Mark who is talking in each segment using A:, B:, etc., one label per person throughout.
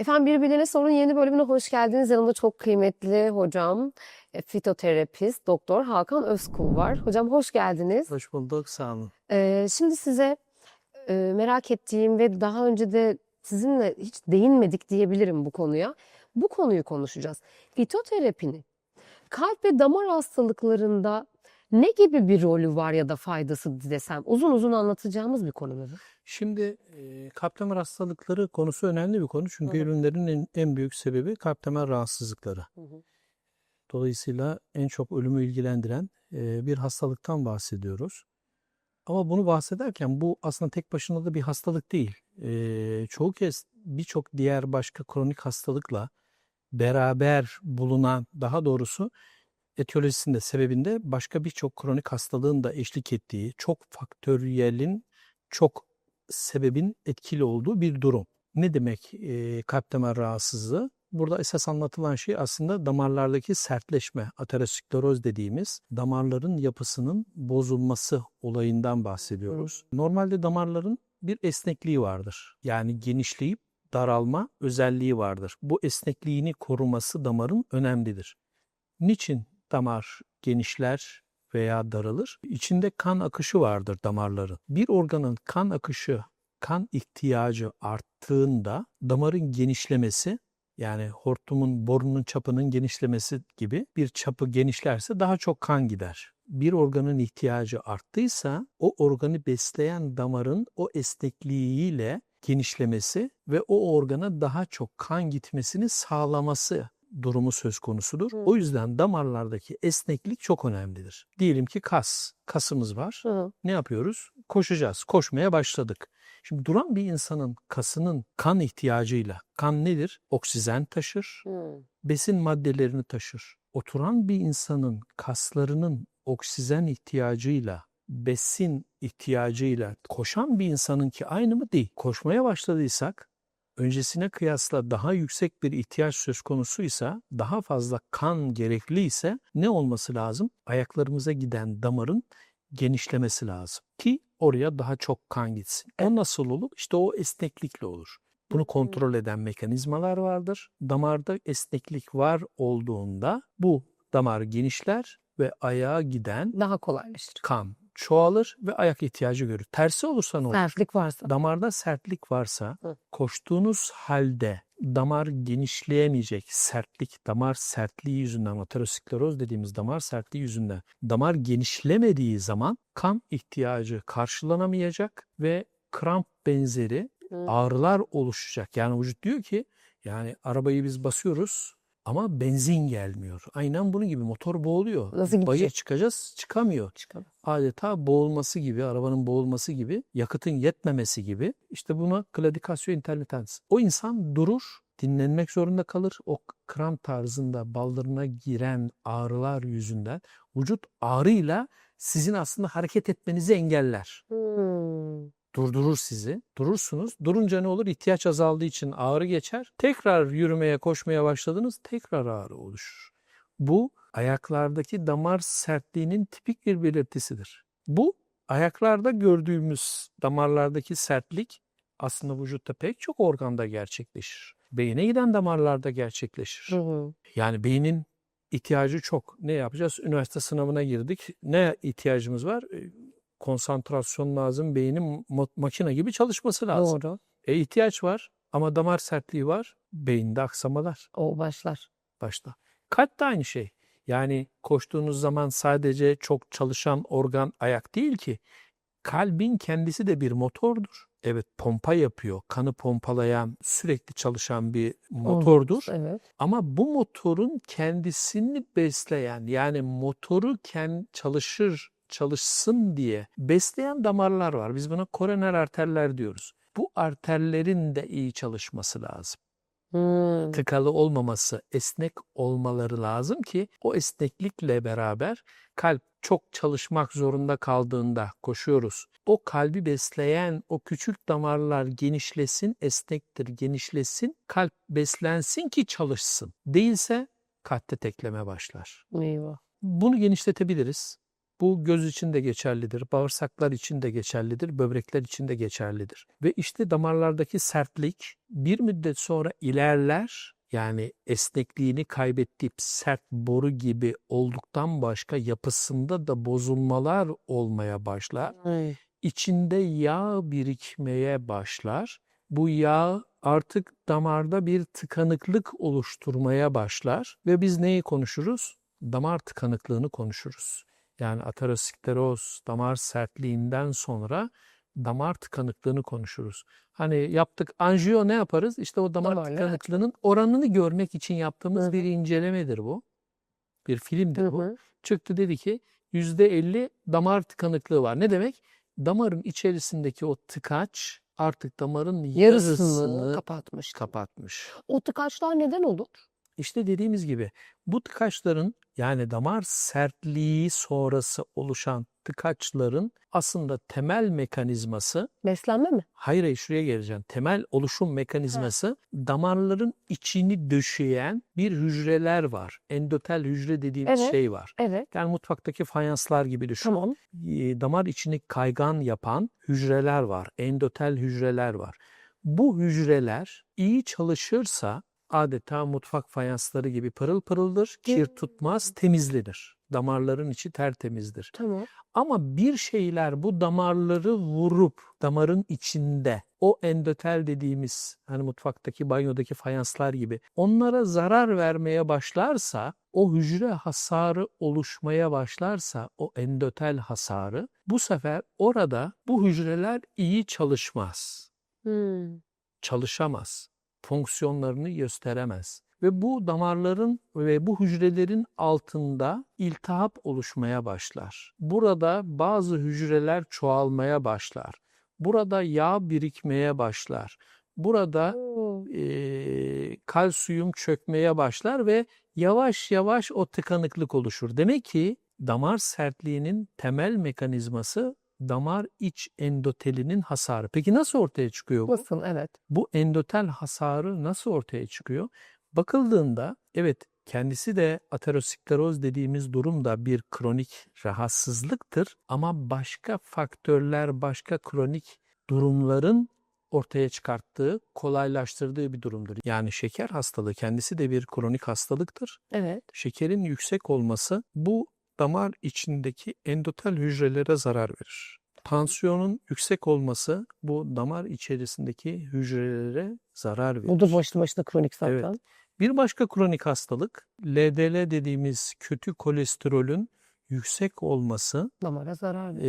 A: Efendim Birbirine Sorun yeni bölümüne hoş geldiniz. Yanımda çok kıymetli hocam, e, fitoterapist, doktor Hakan Özkul var. Hocam hoş geldiniz.
B: Hoş bulduk, sağ olun.
A: Ee, şimdi size e, merak ettiğim ve daha önce de sizinle hiç değinmedik diyebilirim bu konuya. Bu konuyu konuşacağız. Fitoterapinin kalp ve damar hastalıklarında ne gibi bir rolü var ya da faydası desem uzun uzun anlatacağımız bir konu mu bu?
B: Şimdi e, kalp damar hastalıkları konusu önemli bir konu. Çünkü
A: Hı hı.
B: ürünlerin en, en büyük sebebi kalp damar rahatsızlıkları. Dolayısıyla en çok ölümü ilgilendiren e, bir hastalıktan bahsediyoruz. Ama bunu bahsederken bu aslında tek başına da bir hastalık değil. E, çoğu kez birçok diğer başka kronik hastalıkla beraber bulunan, daha doğrusu etiyolojisinde, sebebinde başka birçok kronik hastalığın da eşlik ettiği, çok faktöriyelin, çok sebebin etkili olduğu bir durum. Ne demek e, kalp damar rahatsızlığı? Burada esas anlatılan şey aslında damarlardaki sertleşme, ateroskleroz dediğimiz damarların yapısının bozulması olayından bahsediyoruz. Normalde damarların bir esnekliği vardır. Yani genişleyip daralma özelliği vardır. Bu esnekliğini koruması damarın önemlidir. Niçin damar genişler veya daralır? İçinde kan akışı vardır damarların. Bir organın kan akışı, kan ihtiyacı arttığında damarın genişlemesi yani hortumun borunun çapının genişlemesi gibi bir çapı genişlerse daha çok kan gider. Bir organın ihtiyacı arttıysa o organı besleyen damarın o esnekliğiyle genişlemesi ve o organa daha çok kan gitmesini sağlaması durumu söz konusudur.
A: Hı.
B: O yüzden damarlardaki esneklik çok önemlidir. Diyelim ki kas, kasımız var.
A: Hı.
B: Ne yapıyoruz? Koşacağız. Koşmaya başladık. Şimdi duran bir insanın kasının kan ihtiyacıyla, kan nedir? Oksijen taşır,
A: Hı.
B: besin maddelerini taşır. Oturan bir insanın kaslarının oksijen ihtiyacıyla, besin ihtiyacıyla koşan bir insanınki aynı mı değil? Koşmaya başladıysak öncesine kıyasla daha yüksek bir ihtiyaç söz konusuysa, daha fazla kan gerekliyse ne olması lazım? Ayaklarımıza giden damarın genişlemesi lazım ki oraya daha çok kan gitsin. O nasıl olur? İşte o esneklikle olur. Bunu kontrol eden mekanizmalar vardır. Damarda esneklik var olduğunda bu damar genişler ve ayağa giden
A: Daha kolaylaşır.
B: kan çoğalır ve ayak ihtiyacı görür. Tersi olursa ne olur?
A: Sertlik varsa.
B: Damarda sertlik varsa
A: Hı.
B: koştuğunuz halde damar genişleyemeyecek sertlik, damar sertliği yüzünden, ateroskleroz dediğimiz damar sertliği yüzünden damar genişlemediği zaman kan ihtiyacı karşılanamayacak ve kramp benzeri
A: Hı.
B: ağrılar oluşacak. Yani vücut diyor ki yani arabayı biz basıyoruz ama benzin gelmiyor. Aynen bunun gibi motor boğuluyor.
A: Nasıl
B: Bayır
A: gidecek?
B: çıkacağız çıkamıyor
A: Çıkalım.
B: adeta boğulması gibi, arabanın boğulması gibi, yakıtın yetmemesi gibi. İşte buna claudicatio intermittens. O insan durur, dinlenmek zorunda kalır. O kramp tarzında baldırına giren ağrılar yüzünden vücut ağrıyla sizin aslında hareket etmenizi engeller.
A: Hmm.
B: Durdurur sizi. Durursunuz. Durunca ne olur? İhtiyaç azaldığı için ağrı geçer. Tekrar yürümeye, koşmaya başladınız. Tekrar ağrı oluşur. Bu ayaklardaki damar sertliğinin tipik bir belirtisidir. Bu ayaklarda gördüğümüz damarlardaki sertlik aslında vücutta pek çok organda gerçekleşir. Beyine giden damarlarda gerçekleşir.
A: Hı hı.
B: Yani beynin ihtiyacı çok. Ne yapacağız? Üniversite sınavına girdik. Ne ihtiyacımız var? Konsantrasyon lazım. Beynin ma- makine gibi çalışması lazım.
A: Doğru.
B: E ihtiyaç var ama damar sertliği var. Beyinde aksamalar
A: O başlar.
B: başta. Kalp de aynı şey. Yani koştuğunuz zaman sadece çok çalışan organ ayak değil ki. Kalbin kendisi de bir motordur. Evet pompa yapıyor. Kanı pompalayan, sürekli çalışan bir motordur.
A: Evet.
B: Ama bu motorun kendisini besleyen yani motoru kend çalışır, çalışsın diye besleyen damarlar var. Biz buna koroner arterler diyoruz. Bu arterlerin de iyi çalışması lazım
A: Hmm.
B: tıkalı olmaması, esnek olmaları lazım ki o esneklikle beraber kalp çok çalışmak zorunda kaldığında koşuyoruz. O kalbi besleyen o küçük damarlar genişlesin, esnektir, genişlesin, kalp beslensin ki çalışsın. Değilse kalpte tekleme başlar.
A: Eyvah.
B: Bunu genişletebiliriz. Bu göz için de geçerlidir, bağırsaklar için de geçerlidir, böbrekler için de geçerlidir. Ve işte damarlardaki sertlik bir müddet sonra ilerler. Yani esnekliğini kaybettiği sert boru gibi olduktan başka yapısında da bozulmalar olmaya başlar. İçinde yağ birikmeye başlar. Bu yağ artık damarda bir tıkanıklık oluşturmaya başlar ve biz neyi konuşuruz? Damar tıkanıklığını konuşuruz. Yani ateroskleroz, damar sertliğinden sonra damar tıkanıklığını konuşuruz. Hani yaptık anjiyo ne yaparız? İşte o damar
A: Damarlar.
B: tıkanıklığının oranını görmek için yaptığımız
A: Hı
B: bir incelemedir bu. Bir filmdir
A: Hı
B: bu. Çıktı dedi ki %50 damar tıkanıklığı var. Ne demek? Damarın içerisindeki o tıkaç artık damarın
A: Yarısını
B: yarısını
A: kapatmış.
B: kapatmış.
A: O tıkaçlar neden olur?
B: İşte dediğimiz gibi bu tıkaçların yani damar sertliği sonrası oluşan tıkaçların aslında temel mekanizması
A: Beslenme mi?
B: hayır hayır şuraya geleceğim. Temel oluşum mekanizması damarların içini döşeyen bir hücreler var. Endotel hücre dediğimiz
A: Evet.
B: şey var.
A: Evet.
B: Yani mutfaktaki fayanslar gibi düşün.
A: Tamam.
B: e, damar içini kaygan yapan hücreler var. Endotel hücreler var. Bu hücreler iyi çalışırsa adeta mutfak fayansları gibi pırıl pırıldır, kir tutmaz, temizlenir. Damarların içi tertemizdir.
A: Tamam.
B: Ama bir şeyler bu damarları vurup damarın içinde o endotel dediğimiz hani mutfaktaki banyodaki fayanslar gibi onlara zarar vermeye başlarsa o hücre hasarı oluşmaya başlarsa o endotel hasarı bu sefer orada bu hücreler iyi çalışmaz.
A: Hmm.
B: Çalışamaz. Fonksiyonlarını gösteremez. Ve bu damarların ve bu hücrelerin altında iltihap oluşmaya başlar. Burada bazı hücreler çoğalmaya başlar. Burada yağ birikmeye başlar. Burada eee, kalsiyum çökmeye başlar ve yavaş yavaş o tıkanıklık oluşur. Demek ki damar sertliğinin temel mekanizması damar iç endotelinin hasarı. Peki nasıl ortaya çıkıyor bu?
A: Nasıl? Evet.
B: Bu endotel hasarı nasıl ortaya çıkıyor? Bakıldığında evet kendisi de ateroskleroz dediğimiz durum da bir kronik rahatsızlıktır ama başka faktörler, başka kronik durumların ortaya çıkarttığı, kolaylaştırdığı bir durumdur. Yani şeker hastalığı kendisi de bir kronik hastalıktır.
A: Evet.
B: Şekerin yüksek olması bu damar içindeki endotel hücrelere zarar verir. Tansiyonun yüksek olması bu damar içerisindeki hücrelere zarar verir.
A: Bu da başlı başına kronik zaten.
B: Evet. Bir başka kronik hastalık LDL dediğimiz kötü kolesterolün yüksek olması
A: Damara zarar verir.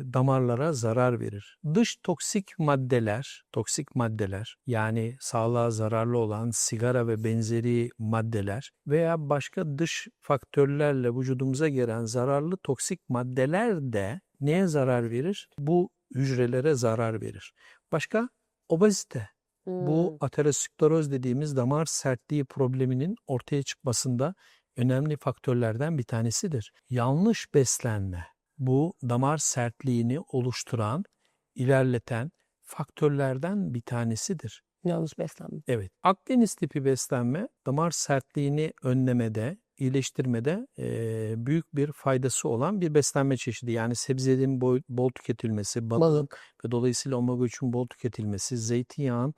B: e, damarlara zarar verir. Dış toksik maddeler, toksik maddeler yani sağlığa zararlı olan sigara ve benzeri maddeler veya başka dış faktörlerle vücudumuza giren zararlı toksik maddeler de neye zarar verir? Bu hücrelere zarar verir. Başka obezite. Bu
A: Hmm.
B: ateroskleroz dediğimiz damar sertliği probleminin ortaya çıkmasında önemli faktörlerden bir tanesidir. Yanlış beslenme bu damar sertliğini oluşturan, ilerleten faktörlerden bir tanesidir.
A: Yanlış beslenme.
B: Evet, Akdeniz tipi beslenme damar sertliğini önlemede, iyileştirmede eee, büyük bir faydası olan bir beslenme çeşidi. Yani sebzelerin bol, bol tüketilmesi, balık
A: Balık.
B: ve dolayısıyla omega 3'ün bol tüketilmesi, zeytinyağın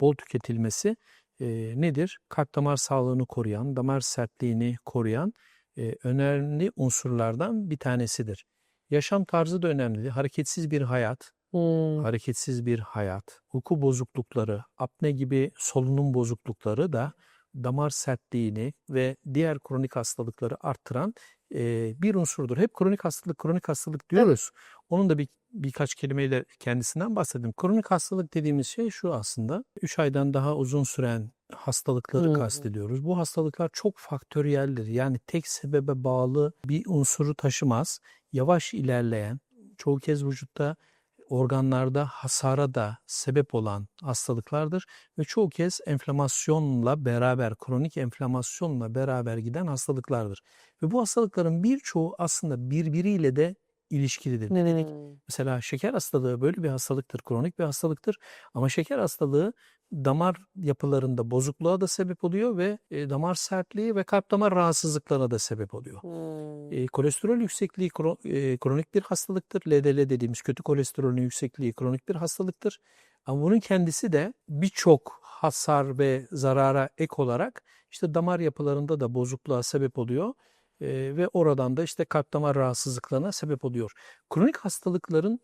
B: bol tüketilmesi eee, nedir? Kalp damar sağlığını koruyan, damar sertliğini koruyan eee, önemli unsurlardan bir tanesidir. Yaşam tarzı da önemli. Hareketsiz bir hayat,
A: Hmm.
B: hareketsiz bir hayat, uyku bozuklukları, apne gibi solunum bozuklukları da damar sertliğini ve diğer kronik hastalıkları arttıran eee, bir unsurdur. Hep kronik hastalık, kronik hastalık diyoruz. Onun da bir birkaç kelimeyle kendisinden bahsedeyim. Kronik hastalık dediğimiz şey şu aslında. 3 aydan daha uzun süren hastalıkları
A: hı.
B: kastediyoruz. Bu hastalıklar çok faktöriyeldir. Yani tek sebebe bağlı bir unsuru taşımaz. Yavaş ilerleyen, çoğu kez vücutta organlarda hasara da sebep olan hastalıklardır ve çoğu kez enflamasyonla beraber, kronik enflamasyonla beraber giden hastalıklardır. Ve bu hastalıkların birçoğu aslında birbiriyle de ilişkilidir.
A: Hmm.
B: Mesela şeker hastalığı böyle bir hastalıktır, kronik bir hastalıktır. Ama şeker hastalığı damar yapılarında bozukluğa da sebep oluyor ve e, damar sertliği ve kalp damar rahatsızlıklarına da sebep oluyor. E, kolesterol yüksekliği kro- e, kronik bir hastalıktır. LDL dediğimiz kötü kolesterolün yüksekliği kronik bir hastalıktır. Ama bunun kendisi de birçok hasar ve zarara ek olarak işte damar yapılarında da bozukluğa sebep oluyor. E, ve oradan da işte kalp damar rahatsızlıklarına sebep oluyor. Kronik hastalıkların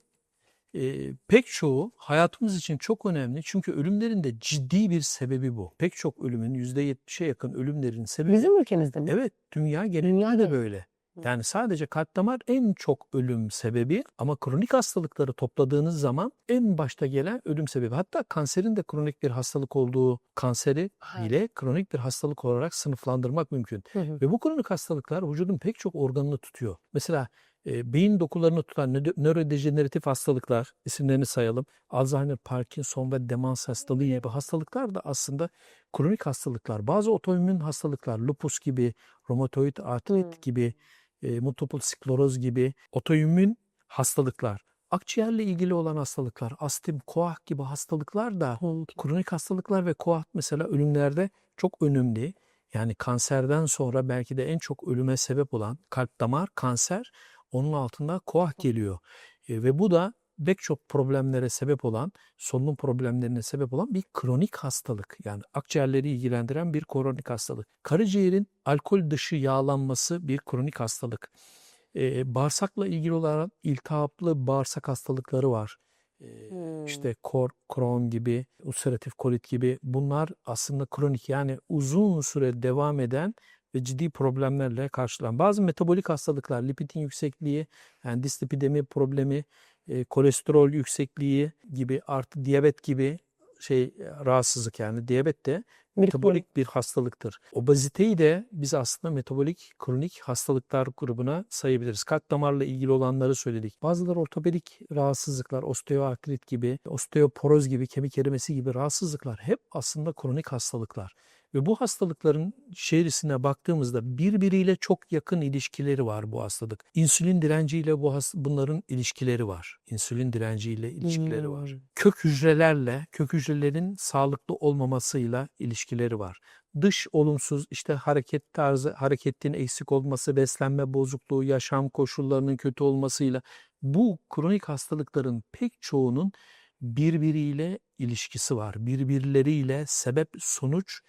B: e, pek çoğu hayatımız için çok önemli çünkü ölümlerin de ciddi bir sebebi bu. Pek çok ölümün %70'e yakın ölümlerin sebebi
A: Bizim ülkemizde mi?
B: Evet, dünya genelinde de böyle. Yani sadece kalp damar en çok ölüm sebebi ama kronik hastalıkları topladığınız zaman en başta gelen ölüm sebebi. Hatta kanserin de kronik bir hastalık olduğu kanseri bile kronik bir hastalık olarak sınıflandırmak mümkün.
A: Hı hı.
B: Ve bu kronik hastalıklar vücudun pek çok organını tutuyor. Mesela e, beyin dokularını tutan nö- nörodejeneratif hastalıklar, isimlerini sayalım. Alzheimer, Parkinson ve demans hastalığı gibi hastalıklar da aslında kronik hastalıklar. Bazı otoimmün hastalıklar, lupus gibi, romatoid artrit
A: Hmm.
B: gibi, e, multiple skleroz gibi otoimmün hastalıklar. Akciğerle ilgili olan hastalıklar, astım, koah gibi hastalıklar da kronik hastalıklar ve koah mesela ölümlerde çok önemli. Yani kanserden sonra belki de en çok ölüme sebep olan kalp damar kanser onun altında koah geliyor. E, ve bu da pek çok problemlere sebep olan, solunum problemlerine sebep olan bir kronik hastalık. Yani akciğerleri ilgilendiren bir kronik hastalık. Karaciğerin alkol dışı yağlanması bir kronik hastalık. E, bağırsakla ilgili olarak iltihaplı bağırsak hastalıkları var. E,
A: Hmm.
B: işte kor, Crohn gibi, ulseratif kolit gibi bunlar aslında kronik yani uzun süre devam eden ve ciddi problemlerle karşılanan. Bazı metabolik hastalıklar, lipidin yüksekliği, yani dislipidemi problemi, e, kolesterol yüksekliği gibi artı diyabet gibi şey e, rahatsızlık yani diyabet de metabolik bir hastalıktır. Obeziteyi de biz aslında metabolik kronik hastalıklar grubuna sayabiliriz. Kalp damarla ilgili olanları söyledik. Bazıları ortopedik rahatsızlıklar, osteoartrit gibi, osteoporoz gibi, kemik erimesi gibi rahatsızlıklar hep aslında kronik hastalıklar. Ve bu hastalıkların içerisine baktığımızda birbiriyle çok yakın ilişkileri var bu hastalık. İnsülin direnciyle bu has- bunların ilişkileri var. İnsülin direnciyle ilişkileri var
A: Hmm.
B: kök hücrelerle, kök hücrelerin sağlıklı olmamasıyla ilişkileri var. Dış olumsuz işte hareket tarzı, hareketin eksik olması, beslenme bozukluğu, yaşam koşullarının kötü olmasıyla bu kronik hastalıkların pek çoğunun birbiriyle ilişkisi var. Birbirleriyle sebep sonuç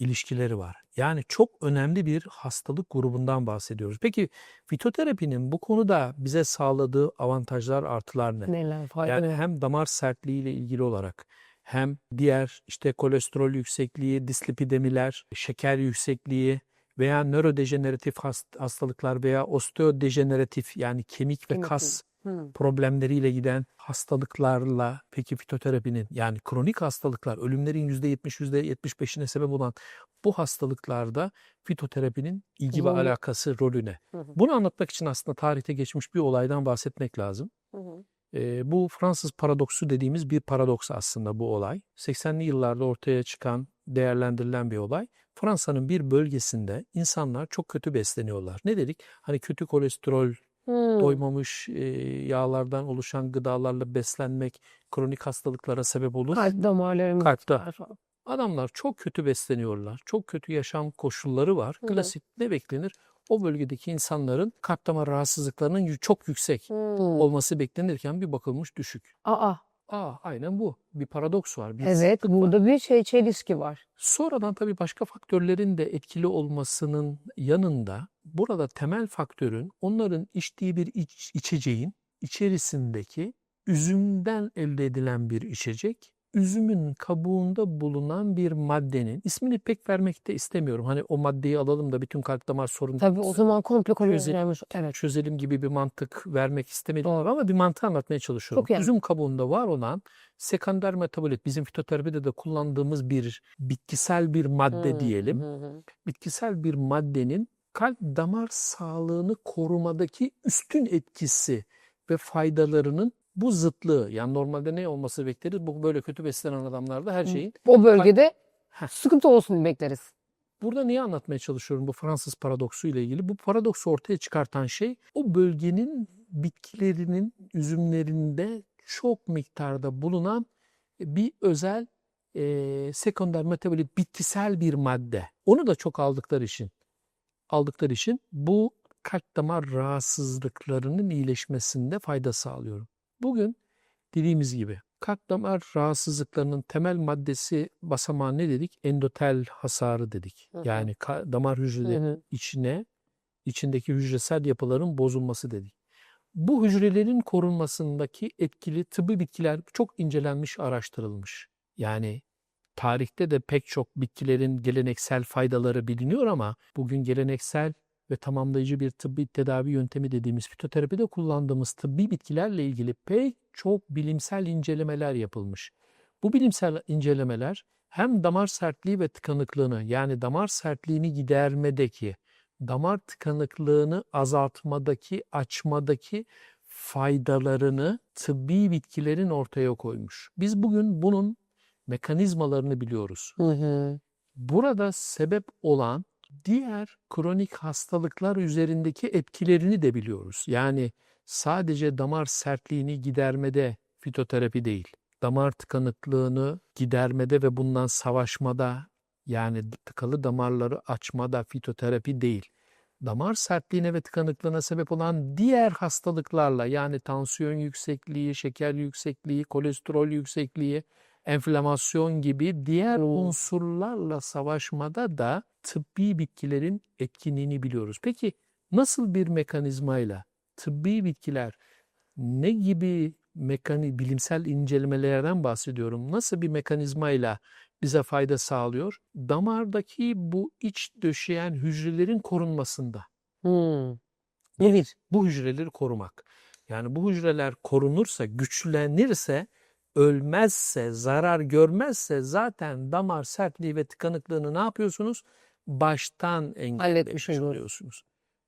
B: ilişkileri var. Yani çok önemli bir hastalık grubundan bahsediyoruz. Peki fitoterapinin bu konuda bize sağladığı avantajlar, artılar ne?
A: Neler fayda
B: Yani hem damar sertliği ile ilgili olarak hem diğer işte kolesterol yüksekliği, dislipidemiler, şeker yüksekliği veya nörodejeneratif hast- hastalıklar veya osteodejeneratif yani kemik ve kas Problemleriyle giden hastalıklarla peki fitoterapinin yani kronik hastalıklar ölümlerin %70 %75'ine sebep olan bu hastalıklarda fitoterapinin ilgi ve alakası rolüne.
A: Hı.
B: Bunu anlatmak için aslında tarihte geçmiş bir olaydan bahsetmek lazım. E, bu Fransız paradoksu dediğimiz bir paradoks aslında bu olay. 80'li yıllarda ortaya çıkan, değerlendirilen bir olay. Fransa'nın bir bölgesinde insanlar çok kötü besleniyorlar. Ne dedik? Hani kötü kolesterol,
A: Hmm.
B: doymamış e, yağlardan oluşan gıdalarla beslenmek kronik hastalıklara sebep olur.
A: Kalp damarlarımız
B: Kalpte.
A: var.
B: Adamlar çok kötü besleniyorlar. Çok kötü yaşam koşulları var.
A: Hı.
B: Klasik ne beklenir? O bölgedeki insanların kalp damar rahatsızlıklarının çok yüksek
A: Hmm.
B: olması beklenirken bir bakılmış düşük.
A: Aa,
B: Aa, aynen bu. Bir paradoks var. Bir
A: evet
B: zıtlık var.
A: burada bir şey çelişki var.
B: Sonradan tabii başka faktörlerin de etkili olmasının yanında burada temel faktörün onların içtiği bir iç- içeceğin içerisindeki üzümden elde edilen bir içecek, üzümün kabuğunda bulunan bir maddenin ismini pek vermek de istemiyorum. Hani o maddeyi alalım da bütün kalp damar sorunu
A: Tabii o zaman komple konuya
B: Çöze-
A: girmiş. Evet.
B: çözelim gibi bir mantık vermek istemedim ama bir mantığı anlatmaya çalışıyorum.
A: Çok.
B: Üzüm kabuğunda var olan sekonder metabolit bizim fitoterapide de kullandığımız bir bitkisel bir madde
A: Hmm,
B: diyelim.
A: hı.
B: Bitkisel bir maddenin kalp damar sağlığını korumadaki üstün etkisi ve faydalarının bu zıtlığı yani normalde ne olması bekleriz? Bu böyle kötü beslenen adamlarda her şeyin
A: O bölgede
B: Heh.
A: sıkıntı olsun bekleriz.
B: Burada niye anlatmaya çalışıyorum bu Fransız paradoksu ile ilgili? Bu paradoksu ortaya çıkartan şey o bölgenin bitkilerinin üzümlerinde çok miktarda bulunan bir özel e, sekonder metabolit bitkisel bir madde. Onu da çok aldıkları için aldıkları için bu kalp damar rahatsızlıklarının iyileşmesinde fayda sağlıyor. Bugün dediğimiz gibi kalp damar rahatsızlıklarının temel maddesi basamağı ne dedik? Endotel hasarı dedik.
A: Hı hı.
B: Yani damar hücreleri
A: Hı hı.
B: içine içindeki hücresel yapıların bozulması dedik. Bu hücrelerin korunmasındaki etkili tıbbi bitkiler çok incelenmiş, araştırılmış. Yani tarihte de pek çok bitkilerin geleneksel faydaları biliniyor ama bugün geleneksel ve tamamlayıcı bir tıbbi tedavi yöntemi dediğimiz fitoterapide kullandığımız tıbbi bitkilerle ilgili pek çok bilimsel incelemeler yapılmış. Bu bilimsel incelemeler hem damar sertliği ve tıkanıklığını yani damar sertliğini gidermedeki, damar tıkanıklığını azaltmadaki, açmadaki faydalarını tıbbi bitkilerin ortaya koymuş. Biz bugün bunun mekanizmalarını biliyoruz.
A: Hı hı.
B: Burada sebep olan diğer kronik hastalıklar üzerindeki etkilerini de biliyoruz. Yani sadece damar sertliğini gidermede fitoterapi değil, damar tıkanıklığını gidermede ve bundan savaşmada yani tıkalı damarları açmada fitoterapi değil. Damar sertliğine ve tıkanıklığına sebep olan diğer hastalıklarla yani tansiyon yüksekliği, şeker yüksekliği, kolesterol yüksekliği, enflamasyon gibi diğer
A: Hmm.
B: unsurlarla savaşmada da tıbbi bitkilerin etkinliğini biliyoruz. Peki nasıl bir mekanizmayla tıbbi bitkiler ne gibi mekani bilimsel incelemelerden bahsediyorum. Nasıl bir mekanizmayla bize fayda sağlıyor? Damardaki bu iç döşeyen hücrelerin korunmasında.
A: Hı.
B: Bir, bu hücreleri korumak. Yani bu hücreler korunursa, güçlenirse, ölmezse, zarar görmezse zaten damar sertliği ve tıkanıklığını ne yapıyorsunuz? Baştan engellemiş oluyorsunuz.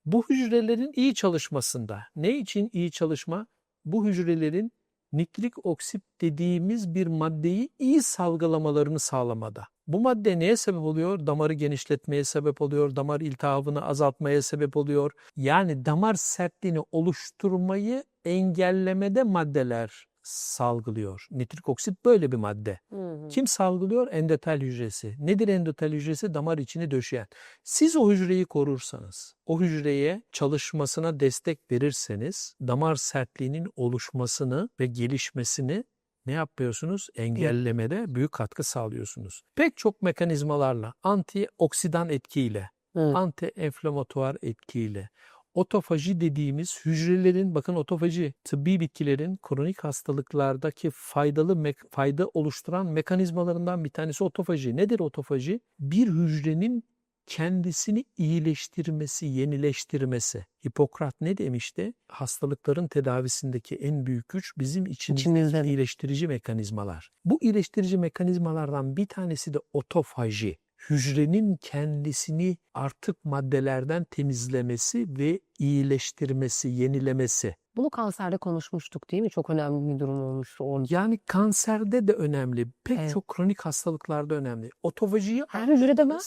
B: Bu hücrelerin iyi çalışmasında. Ne için iyi çalışma? Bu hücrelerin nitrik oksit dediğimiz bir maddeyi iyi salgılamalarını sağlamada. Bu madde neye sebep oluyor? Damarı genişletmeye sebep oluyor, damar iltihabını azaltmaya sebep oluyor. Yani damar sertliğini oluşturmayı engellemede maddeler salgılıyor. Nitrik oksit böyle bir madde.
A: Hı hı.
B: Kim salgılıyor? Endotel hücresi. Nedir endotel hücresi? Damar içini döşeyen. Siz o hücreyi korursanız, o hücreye çalışmasına destek verirseniz damar sertliğinin oluşmasını ve gelişmesini ne yapıyorsunuz? Engellemede büyük katkı sağlıyorsunuz. Pek çok mekanizmalarla, antioksidan etkiyle,
A: Hı.
B: anti-enflamatuar etkiyle, otofaji dediğimiz hücrelerin, bakın otofaji, tıbbi bitkilerin kronik hastalıklardaki faydalı fayda oluşturan mekanizmalarından bir tanesi otofaji. Nedir otofaji? Bir hücrenin kendisini iyileştirmesi, yenileştirmesi. Hipokrat ne demişti? Hastalıkların tedavisindeki en büyük güç bizim
A: İçimizde.
B: iyileştirici mekanizmalar. Bu iyileştirici mekanizmalardan bir tanesi de otofaji. Hücrenin kendisini artık maddelerden temizlemesi ve iyileştirmesi, yenilemesi.
A: Bunu kanserde konuşmuştuk değil mi? Çok önemli bir durum olmuştu orada.
B: Yani kanserde de önemli. Pek
A: Evet.
B: çok kronik hastalıklarda önemli. Otofajiyi
A: Her hücrede mı?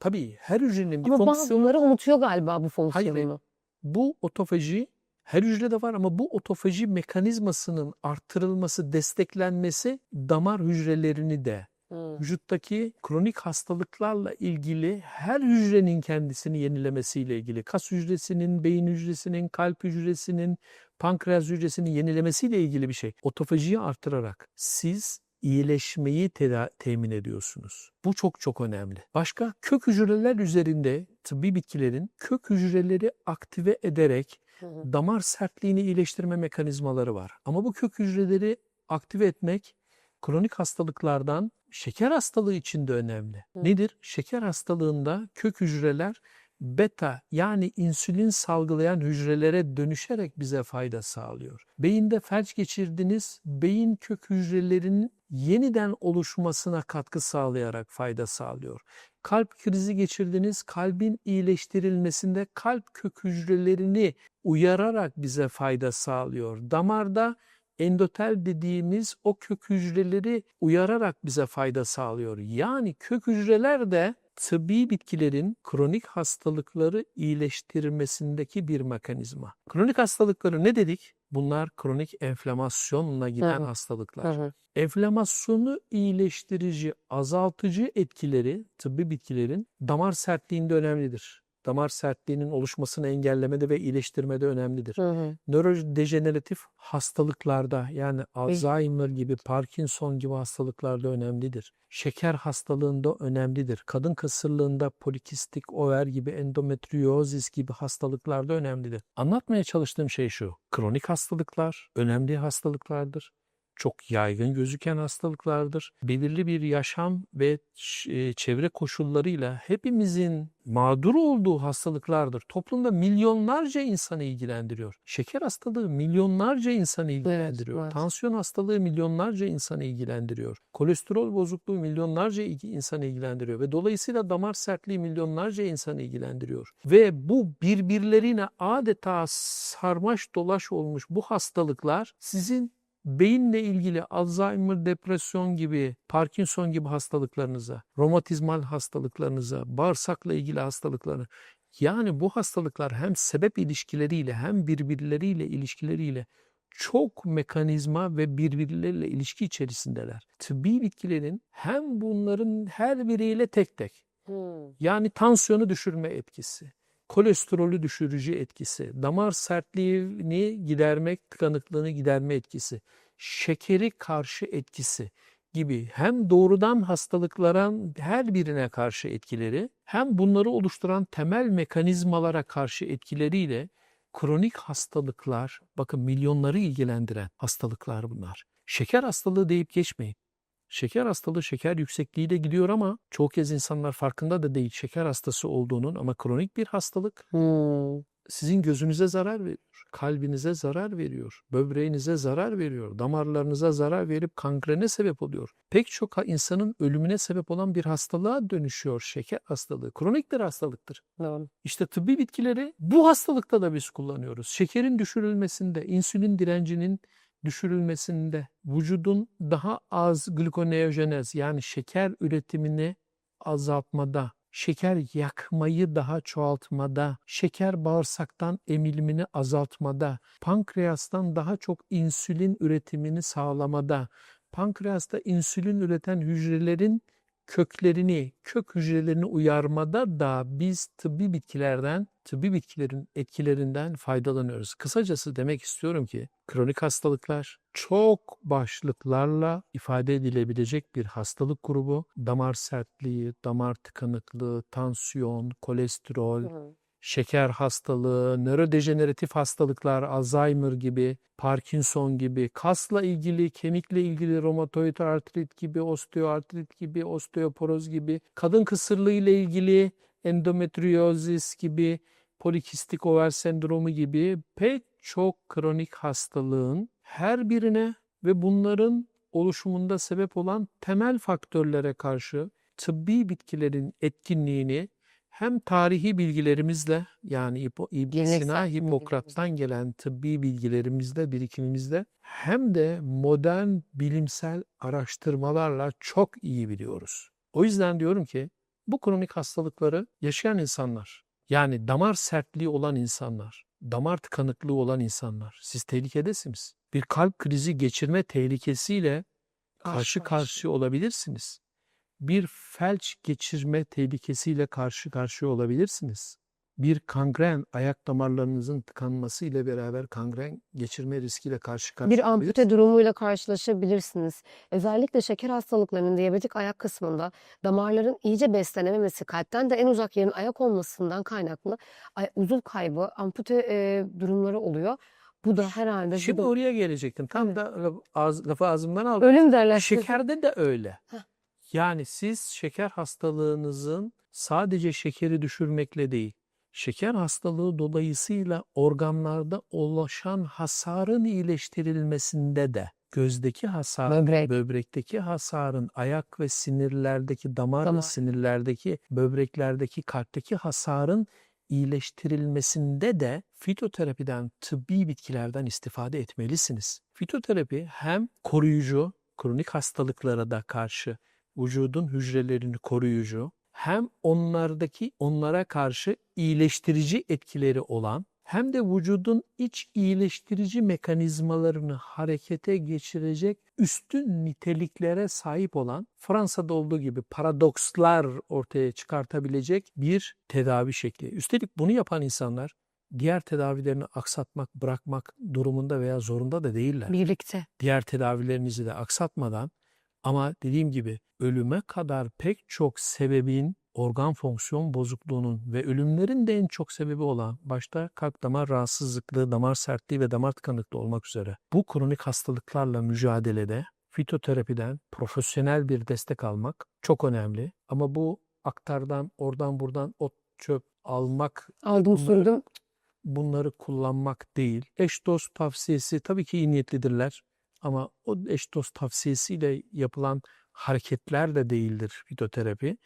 B: tabii her hücrenin bir
A: Ama
B: fonksiyonu
A: bazıları unutuyor galiba bu
B: Hayır,
A: fonksiyonunu.
B: bu otofaji her hücrede var ama bu otofaji mekanizmasının artırılması, desteklenmesi damar hücrelerini de
A: Hı.
B: vücuttaki kronik hastalıklarla ilgili her hücrenin kendisini yenilemesiyle ilgili kas hücresinin, beyin hücresinin, kalp hücresinin, pankreas hücresinin yenilemesiyle ilgili bir şey. Otofajiyi artırarak siz iyileşmeyi teda- temin ediyorsunuz. Bu çok çok önemli. Başka kök hücreler üzerinde tıbbi bitkilerin kök hücreleri aktive ederek
A: Hı hı.
B: damar sertliğini iyileştirme mekanizmaları var. Ama bu kök hücreleri aktive etmek kronik hastalıklardan şeker hastalığı için de önemli.
A: Hı.
B: Nedir? Şeker hastalığında kök hücreler beta yani insülin salgılayan hücrelere dönüşerek bize fayda sağlıyor. Beyinde felç geçirdiniz, beyin kök hücrelerinin yeniden oluşmasına katkı sağlayarak fayda sağlıyor. Kalp krizi geçirdiniz, kalbin iyileştirilmesinde kalp kök hücrelerini uyararak bize fayda sağlıyor. Damarda endotel dediğimiz o kök hücreleri uyararak bize fayda sağlıyor. Yani kök hücreler de tıbbi bitkilerin kronik hastalıkları iyileştirmesindeki bir mekanizma. Kronik hastalıkları ne dedik? Bunlar kronik enflamasyonla giden
A: hı.
B: hastalıklar.
A: Hı.
B: Enflamasyonu iyileştirici, azaltıcı etkileri tıbbi bitkilerin damar sertliğinde önemlidir. Damar sertliğinin oluşmasını engellemede ve iyileştirmede önemlidir.
A: Hı hı.
B: Nörodejeneratif hastalıklarda yani Alzheimer gibi, Parkinson gibi hastalıklarda önemlidir. Şeker hastalığında önemlidir. Kadın kısırlığında polikistik over gibi, endometriozis gibi hastalıklarda önemlidir. Anlatmaya çalıştığım şey şu. Kronik hastalıklar önemli hastalıklardır çok yaygın gözüken hastalıklardır. Belirli bir yaşam ve e, çevre koşullarıyla hepimizin mağdur olduğu hastalıklardır. Toplumda milyonlarca insanı ilgilendiriyor. Şeker hastalığı milyonlarca insanı ilgilendiriyor.
A: evet.
B: Tansiyon hastalığı milyonlarca insanı ilgilendiriyor. Kolesterol bozukluğu milyonlarca insanı ilgilendiriyor ve dolayısıyla damar sertliği milyonlarca insanı ilgilendiriyor. Ve bu birbirlerine adeta sarmaş dolaş olmuş bu hastalıklar sizin beyinle ilgili Alzheimer, depresyon gibi, Parkinson gibi hastalıklarınıza, romatizmal hastalıklarınıza, bağırsakla ilgili hastalıklarına yani bu hastalıklar hem sebep ilişkileriyle hem birbirleriyle ilişkileriyle çok mekanizma ve birbirleriyle ilişki içerisindeler. Tıbbi bitkilerin hem bunların her biriyle tek tek
A: Hı.
B: yani tansiyonu düşürme etkisi, kolesterolü düşürücü etkisi, damar sertliğini gidermek, tıkanıklığını giderme etkisi, şekeri karşı etkisi gibi hem doğrudan hastalıkların her birine karşı etkileri hem bunları oluşturan temel mekanizmalara karşı etkileriyle kronik hastalıklar, bakın milyonları ilgilendiren hastalıklar bunlar. Şeker hastalığı deyip geçmeyin. Şeker hastalığı şeker yüksekliği de gidiyor ama çoğu kez insanlar farkında da değil şeker hastası olduğunun ama kronik bir hastalık
A: Hı.
B: sizin gözünüze zarar veriyor, kalbinize zarar veriyor, böbreğinize zarar veriyor, damarlarınıza zarar verip kangrene sebep oluyor. Pek çok insanın ölümüne sebep olan bir hastalığa dönüşüyor şeker hastalığı. Kronik bir hastalıktır.
A: Doğru.
B: İşte tıbbi bitkileri bu hastalıkta da biz kullanıyoruz. Şekerin düşürülmesinde, insülin direncinin düşürülmesinde, vücudun daha az glikoneojenez yani şeker üretimini azaltmada, şeker yakmayı daha çoğaltmada, şeker bağırsaktan emilimini azaltmada, pankreastan daha çok insülin üretimini sağlamada, pankreasta insülin üreten hücrelerin köklerini, kök hücrelerini uyarmada da biz tıbbi bitkilerden, tıbbi bitkilerin etkilerinden faydalanıyoruz. Kısacası demek istiyorum ki kronik hastalıklar çok başlıklarla ifade edilebilecek bir hastalık grubu. Damar sertliği, damar tıkanıklığı, tansiyon, kolesterol,
A: Hı.
B: şeker hastalığı, nörodejeneratif hastalıklar, Alzheimer gibi, Parkinson gibi, kasla ilgili, kemikle ilgili romatoid artrit gibi, osteoartrit gibi, osteoporoz gibi, kadın kısırlığı ile ilgili endometriozis gibi, polikistik over sendromu gibi pek çok kronik hastalığın her birine ve bunların oluşumunda sebep olan temel faktörlere karşı tıbbi bitkilerin etkinliğini hem tarihi bilgilerimizle yani İbn Sina. Hipokrat'tan gelen tıbbi bilgilerimizle, birikimimizle hem de modern bilimsel araştırmalarla çok iyi biliyoruz. O yüzden diyorum ki bu kronik hastalıkları yaşayan insanlar yani damar sertliği olan insanlar, damar tıkanıklığı olan insanlar siz tehlikedesiniz. Bir kalp krizi geçirme tehlikesiyle karşı karşıya olabilirsiniz. Bir felç geçirme tehlikesiyle karşı karşıya olabilirsiniz. Bir kangren, ayak damarlarınızın tıkanması ile beraber kangren geçirme riskiyle karşı karşıya
A: Bir ampute durumuyla karşılaşabilirsiniz. Özellikle şeker hastalıklarının diyabetik ayak kısmında damarların iyice beslenememesi, kalpten de en uzak yerin ayak olmasından kaynaklı ay- uzuv kaybı, ampute e, durumları oluyor. Bu da herhalde
B: Şimdi
A: da
B: oraya gelecektim. Tam
A: Evet.
B: da ağız, lafı ağzımdan aldım.
A: ölüm derler.
B: Şekerde de öyle.
A: Heh.
B: Yani siz şeker hastalığınızın sadece şekeri düşürmekle değil, şeker hastalığı dolayısıyla organlarda ulaşan hasarın iyileştirilmesinde de gözdeki hasar,
A: Böbrek.
B: böbrekteki hasarın, ayak ve sinirlerdeki damar,
A: Damar.
B: ve sinirlerdeki, böbreklerdeki, kalpteki hasarın iyileştirilmesinde de fitoterapiden, tıbbi bitkilerden istifade etmelisiniz. Fitoterapi hem koruyucu, kronik hastalıklara da karşı vücudun hücrelerini koruyucu, hem onlardaki onlara karşı iyileştirici etkileri olan hem de vücudun iç iyileştirici mekanizmalarını harekete geçirecek üstün niteliklere sahip olan Fransa'da olduğu gibi paradokslar ortaya çıkartabilecek bir tedavi şekli. Üstelik bunu yapan insanlar diğer tedavilerini aksatmak, bırakmak durumunda veya zorunda da değiller.
A: Birlikte.
B: Diğer tedavilerinizi de aksatmadan ama dediğim gibi ölüme kadar pek çok sebebin organ fonksiyon bozukluğunun ve ölümlerin de en çok sebebi olan başta kalp damar rahatsızlıkları, damar sertliği ve damar tıkanıklığı olmak üzere bu kronik hastalıklarla mücadelede fitoterapiden profesyonel bir destek almak çok önemli. Ama bu aktardan, oradan buradan ot çöp almak
A: Aldım sürdüm.
B: bunları kullanmak değil. Eş dost tavsiyesi tabii ki iyi niyetlidirler ama o eş dost tavsiyesiyle yapılan hareketler de değildir fitoterapi.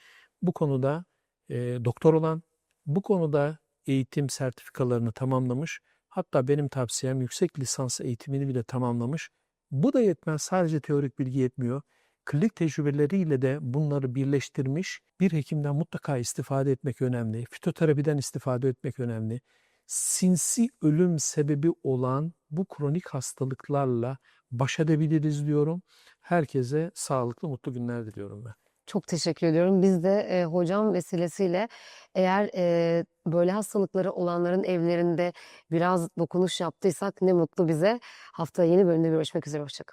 B: Bu konuda e, doktor olan, bu konuda eğitim sertifikalarını tamamlamış, hatta benim tavsiyem yüksek lisans eğitimini bile tamamlamış. Bu da yetmez, sadece teorik bilgi yetmiyor. Klinik tecrübeleriyle de bunları birleştirmiş bir hekimden mutlaka istifade etmek önemli. Fitoterapiden istifade etmek önemli sinsi ölüm sebebi olan bu kronik hastalıklarla baş edebiliriz diyorum. Herkese sağlıklı, mutlu günler diliyorum ben.
A: Çok teşekkür ediyorum. Biz de e, hocam vesilesiyle eğer e, böyle hastalıkları olanların evlerinde biraz dokunuş yaptıysak ne mutlu bize. Haftaya yeni bölümde görüşmek üzere. Hoşçakalın.